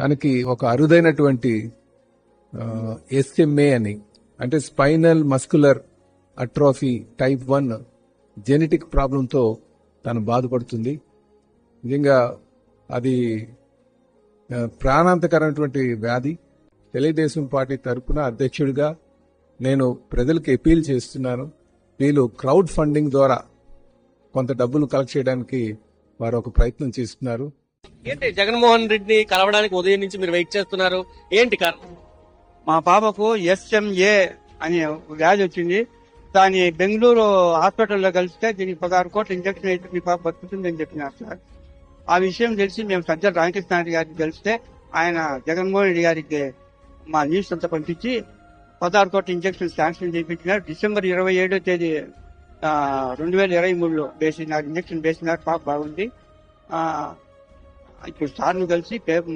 దానికి ఒక అరుదైనటువంటి ఎస్ఎంఏ అని అంటే spinal muscular atrophy type one genetic ప్రాబ్లంతో తను బాధపడుతుంది. నిజంగా అది ప్రాణాంతకరమైనటువంటి వ్యాధి. తెలుగుదేశం పార్టీ తరఫున అధ్యక్షుడిగా నేను ప్రజలకు అపీల్ చేస్తున్నాను. వీళ్ళు క్రౌడ్ ఫండింగ్ ద్వారా కొంత డబ్బులు కలెక్ట్ చేయడానికి వారు ఒక ప్రయత్నం చేస్తున్నారు. ఏంటి జగన్మోహన్ రెడ్డిని కలవడానికి ఉదయం నుంచి మీరు వెయిట్ చేస్తున్నారు? ఏంటి కారణం? మా పాపకు ఎస్ఎంఏ అనే వ్యాధి వచ్చింది. దాని బెంగళూరు హాస్పిటల్లో కలిస్తే దీనికి పదహారు కోట్ల ఇంజక్షన్ అయితే మీ పాప బతుకుతుందని చెప్పినారు సార్. ఆ విషయం తెలిసి మేము సజ్జల రామకృష్ణ గారికి తెలిస్తే ఆయన జగన్మోహన్ రెడ్డి గారికి మా న్యూస్ అంతా పంపించి పదహారు కోట్ల ఇంజక్షన్ శాంక్షన్ చేయించినారు. డిసెంబర్ ఇరవై ఏడో తేదీ రెండు వేల ఇరవై మూడులో వేసినారు. ఇంజక్షన్ వేసినారు. పాప బాగుంది. ఇప్పుడు సార్ను కలిసి పేపర్